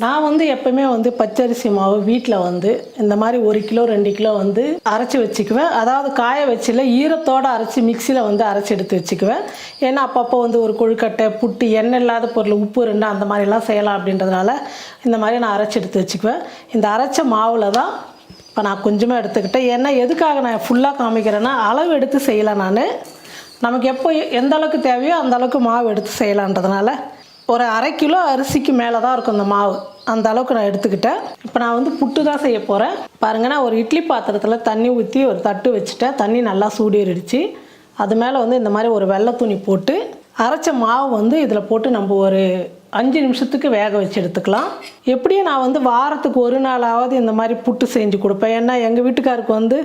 நான் வந்து எப்பவுமே வந்து பச்சரிசி மாவு வீட்டில் வந்து இந்த மாதிரி ஒரு கிலோ ரெண்டு கிலோ வந்து அரைச்சி வச்சுக்குவேன். அதாவது காய வச்சில ஈரத்தோடு அரைச்சி மிக்சியில் வந்து அரைச்சி எடுத்து வச்சுக்குவேன். ஏன்னா அப்பப்போ வந்து ஒரு கொழுக்கட்டை புட்டு எண்ணெய் இல்லாத பொருள் உப்பு ரெண்டு அந்த மாதிரிலாம் செய்யலாம் அப்படின்றதுனால இந்த மாதிரி நான் அரைச்சி எடுத்து வச்சுக்குவேன். இந்த அரைச்ச மாவில் தான் இப்போ நான் கொஞ்சமாக எடுத்துக்கிட்டேன். ஏன்னா எதுக்காக நான் ஃபுல்லாக காமிக்கிறேன்னா அளவு எடுத்து செய்யலை நான். நமக்கு எப்போ எந்த அளவுக்கு தேவையோ அந்த அளவுக்கு மாவு எடுத்து செய்யலான்றதுனால ஒரு அரை கிலோ அரிசிக்கு மேலே தான் இருக்கும் இந்த மாவு. அந்த அளவுக்கு நான் எடுத்துக்கிட்டேன். இப்போ நான் வந்து புட்டு தான் செய்ய போகிறேன் பாருங்க நான் ஒரு இட்லி பாத்திரத்தில் தண்ணி ஊற்றி ஒரு தட்டு வச்சுட்டேன். தண்ணி நல்லா சூடேறிடுச்சு. அது மேலே வந்து இந்த மாதிரி ஒரு வெள்ளை துணி போட்டு அரைச்ச மாவு வந்து இதில் போட்டு நம்ம ஒரு அஞ்சு நிமிஷத்துக்கு வேக வச்சு எடுத்துக்கலாம். எப்படியும் நான் வந்து வாரத்துக்கு ஒரு நாளாவது இந்த மாதிரி புட்டு செஞ்சு கொடுப்பேன். ஏன்னா எங்கள் வீட்டுக்காருக்கு வந்து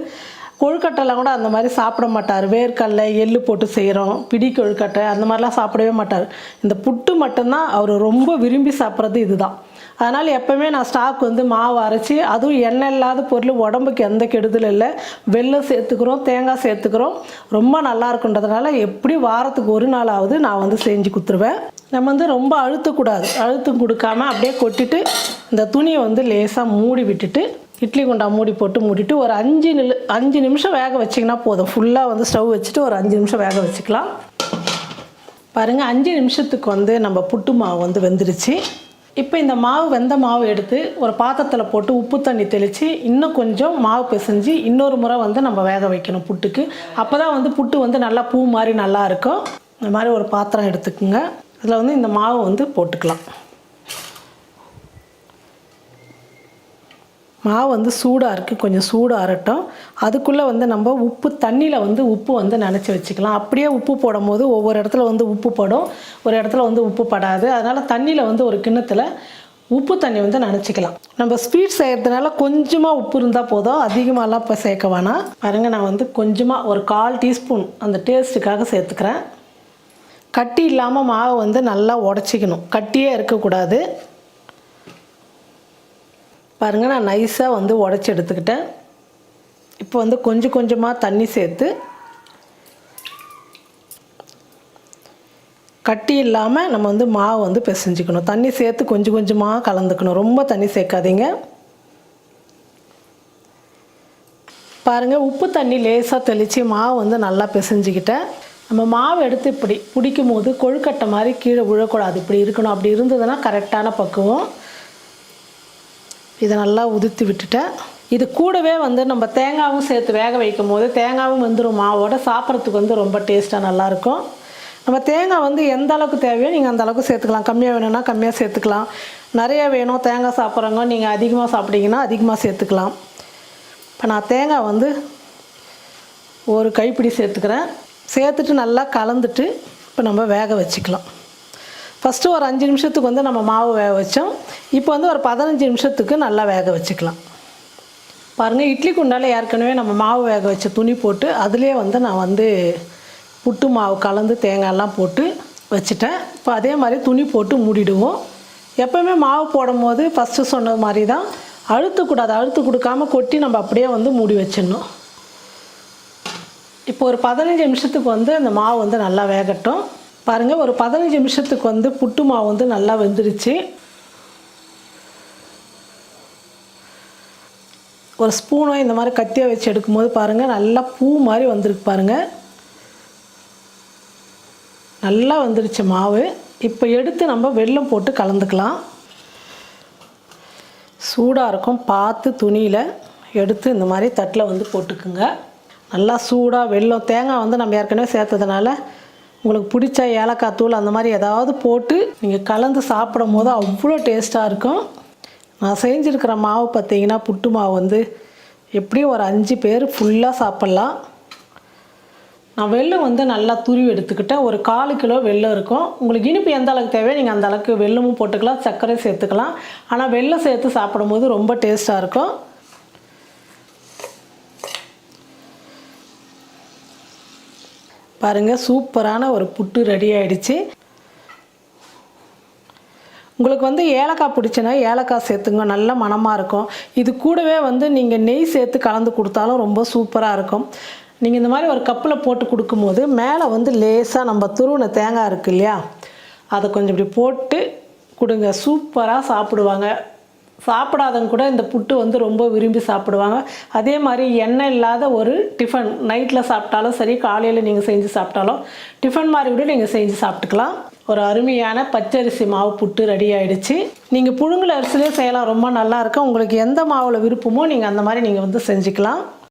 கொழுக்கட்டைலாம் கூட அந்த மாதிரி சாப்பிட மாட்டார். வேர்க்கடலை எள்ளு போட்டு செய்கிறோம் பிடி கொழுக்கட்டை அந்த மாதிரிலாம் சாப்பிடவே மாட்டார். இந்த புட்டு மட்டும்தான் அவர் ரொம்ப விரும்பி சாப்பிட்றது இதுதான். அதனால் எப்போவுமே நான் ஸ்டாக் வந்து மாவு அரைச்சி அதுவும் எண்ணெய் இல்லாத பொருள் உடம்புக்கு எந்த கெடுதலும் இல்லை. வெள்ளம் சேர்த்துக்கிறோம் தேங்காய் சேர்த்துக்கிறோம். ரொம்ப நல்லா இருக்குன்றதுனால எப்படி வாரத்துக்கு ஒரு நாளாவது நான் வந்து செஞ்சு கொடுத்துருவேன் நம்ம வந்து ரொம்ப அழுத்தக்கூடாது. அழுத்தம் கொடுக்காம அப்படியே கொட்டிட்டு இந்த துணியை வந்து லேசாக மூடி விட்டுட்டு இட்லி குண்டா மூடி போட்டு மூடிட்டு ஒரு அஞ்சு நிலு அஞ்சு நிமிஷம் வேக வச்சிங்கன்னா போதும். ஃபுல்லாக வந்து ஸ்டவ் வச்சுட்டு ஒரு அஞ்சு நிமிஷம் வேக வச்சுக்கலாம். பாருங்கள் அஞ்சு நிமிஷத்துக்கு வந்து நம்ம புட்டு மாவு வந்து வெந்துருச்சு. இப்போ இந்த மாவு வெந்த மாவு எடுத்து ஒரு பாத்திரத்தில் போட்டு உப்பு தண்ணி தெளித்து இன்னும் கொஞ்சம் மாவு பிசைஞ்சு இன்னொரு முறை வந்து நம்ம வேக வைக்கணும் புட்டுக்கு. அப்போ தான் வந்து புட்டு வந்து நல்லா பூ மாதிரி நல்லா இருக்கும். இந்த மாதிரி ஒரு பாத்திரம் எடுத்துக்குங்க. அதில் வந்து இந்த மாவு வந்து போட்டுக்கலாம். மாவு வந்து சூடாக இருக்குது கொஞ்சம் சூடாகட்டும் அதுக்குள்ளே வந்து நம்ம உப்பு தண்ணியில் வந்து உப்பு வந்து நினச்சி வச்சுக்கலாம். அப்படியே உப்பு போடும் போது ஒவ்வொரு இடத்துல வந்து உப்பு படும். ஒரு இடத்துல வந்து உப்பு படாது. அதனால் தண்ணியில் வந்து ஒரு கிண்ணத்தில் உப்பு தண்ணி வந்து நினச்சிக்கலாம். நம்ம ஸ்வீட் செய்கிறதுனால கொஞ்சமாக உப்பு இருந்தால் போதும். அதிகமாகலாம் இப்போ சேர்க்க வேணாம். பாருங்கள் நான் வந்து கொஞ்சமாக ஒரு கால் டீஸ்பூன் அந்த டேஸ்ட்டுக்காக சேர்த்துக்கிறேன். கட்டி இல்லாமல் மாவை வந்து நல்லா உடச்சிக்கணும். கட்டியே இருக்கக்கூடாது. பாருங்கள் நான் நைஸாக வந்து உடச்சி எடுத்துக்கிட்டேன். இப்போ வந்து கொஞ்சம் கொஞ்சமாக தண்ணி சேர்த்து கட்டி இல்லாமல் நம்ம வந்து மாவு வந்து பிசைஞ்சிக்கணும். தண்ணி சேர்த்து கொஞ்சம் கொஞ்சமாக கலந்துக்கணும். ரொம்ப தண்ணி சேர்க்காதீங்க. பாருங்கள் உப்பு தண்ணி லேசாக தெளித்து மாவு வந்து நல்லா பிசைஞ்சிக்கிட்டேன். நம்ம மாவு எடுத்து இப்படி பிடிக்கும் போது கொழுக்கட்டை மாதிரி கீழே விழக்கூடாது. இப்படி இருக்கணும். அப்படி இருந்ததுன்னா கரெக்டான பக்குவம். இதை நல்லா உதிர்த்து விட்டுட்டேன் இது கூடவே வந்து நம்ம தேங்காவும் சேர்த்து வேக வைக்கும் போது தேங்காவும் வந்துடும் மாவோட சாப்பிட்றதுக்கு வந்து ரொம்ப டேஸ்ட்டாக நல்லாயிருக்கும். நம்ம தேங்காய் வந்து எந்த அளவுக்கு தேவையோ நீங்கள் அந்த அளவுக்கு சேர்த்துக்கலாம். கம்மியாக வேணும்னா கம்மியாக சேர்த்துக்கலாம். நிறைய வேணும். தேங்காய் சாப்பிட்றவங்க நீங்கள் அதிகமாக சாப்பிட்டீங்கன்னா அதிகமாக சேர்த்துக்கலாம். இப்போ நான் தேங்காய் வந்து ஒரு கைப்பிடி சேர்த்துக்கிறேன். சேர்த்துட்டு நல்லா கலந்துட்டு இப்போ நம்ம வேக வச்சுக்கலாம். ஃபஸ்ட்டு ஒரு அஞ்சு நிமிஷத்துக்கு வந்து நம்ம மாவு வேக வச்சோம். இப்போ வந்து ஒரு பதினஞ்சு நிமிஷத்துக்கு நல்லா வேக வச்சுக்கலாம். பாருங்கள் இட்லி குண்டால் ஏற்கனவே நம்ம மாவு வேக வச்ச துணி போட்டு அதுலேயே வந்து நான் வந்து புட்டு மாவு கலந்து தேங்காயெல்லாம் போட்டு வச்சுட்டேன். இப்போ அதே மாதிரி துணி போட்டு மூடிடுவோம். எப்போவுமே மாவு போடும் போது ஃபஸ்ட்டு சொன்னது மாதிரி தான் அழுத்தக்கூடாது அழுத்து கொடுக்காம கொட்டி நம்ம அப்படியே வந்து மூடி வச்சிடணும். இப்போ ஒரு பதினஞ்சு நிமிஷத்துக்கு வந்து அந்த மாவு வந்து நல்லா வேகட்டும். பாருங்கள் ஒரு பதினஞ்சு நிமிஷத்துக்கு வந்து புட்டு மாவு வந்து நல்லா வெந்துருச்சு. ஒரு ஸ்பூனோ இந்த மாதிரி கத்தியாக வச்சு எடுக்கும்போது பாருங்கள் நல்லா பூ மாதிரி வந்திருக்கு பாருங்கள் நல்லா வந்துருச்சு மாவு. இப்போ எடுத்து நம்ம வெல்லம் போட்டு கலந்துக்கலாம். சூடாக இருக்கும் பார்த்து துணியில் எடுத்து இந்த மாதிரி தட்டில் வந்து போட்டுக்குங்க. நல்லா சூடாக வெல்லம் தேங்காய் வந்து நம்ம ஏற்கனவே சேர்த்ததுனால உங்களுக்கு பிடிச்ச ஏலக்காய் தூள் அந்த மாதிரி ஏதாவது போட்டு நீங்கள் கலந்து சாப்பிடும் போது அவ்வளோ டேஸ்ட்டாக இருக்கும். நான் செஞ்சுருக்கிற மாவு பார்த்தீங்கன்னா புட்டு மாவு வந்து எப்படியும் ஒரு அஞ்சு பேர் ஃபுல்லாக சாப்பிட்லாம். நான் வெள்ளம் வந்து நல்லா துருவி எடுத்துக்கிட்டேன். ஒரு கால் கிலோ வெள்ளம் இருக்கும். உங்களுக்கு இனிப்பு எந்த அளவுக்கு தேவையோ நீங்கள் அந்த அளவுக்கு போட்டுக்கலாம் சர்க்கரையும் சேர்த்துக்கலாம். ஆனால் வெள்ளம் சேர்த்து சாப்பிடும்போது ரொம்ப டேஸ்ட்டாக இருக்கும். பாருங்கள் சூப்பரான ஒரு புட்டு ரெடி ஆகிடுச்சு உங்களுக்கு வந்து ஏலக்காய் பிடிச்சுன்னா ஏலக்காய் சேர்த்துங்க நல்ல மணமாக இருக்கும். இது கூடவே வந்து நீங்கள் நெய் சேர்த்து கலந்து கொடுத்தாலும் ரொம்ப சூப்பராக இருக்கும். நீங்கள் இந்த மாதிரி ஒரு கப்பில் போட்டு கொடுக்கும்போது மேலே வந்து லேசாக நம்ம துருவின தேங்காய் இருக்கு இல்லையா? அதை கொஞ்சம் இப்படி போட்டு கொடுங்க. சூப்பராக சாப்பிடுவாங்க. சாப்பிடாதவங்க கூட இந்த புட்டு வந்து ரொம்ப விரும்பி சாப்பிடுவாங்க. அதே மாதிரி எண்ணெய் இல்லாத ஒரு டிஃபன் நைட்டில் சாப்பிட்டாலும் சரி காலையில் நீங்கள் செஞ்சு சாப்பிட்டாலும் டிஃபன் மாதிரி கூட நீங்கள் செஞ்சு சாப்பிட்டுக்கலாம். ஒரு அருமையான பச்சரிசி மாவு புட்டு ரெடி ஆகிடுச்சு நீங்கள் புழுங்கல் அரிசிலே செய்யலாம் ரொம்ப நல்லாயிருக்கும் உங்களுக்கு எந்த மாவில் விருப்பமோ நீங்கள் அந்த மாதிரி நீங்கள் வந்து செஞ்சுக்கலாம்.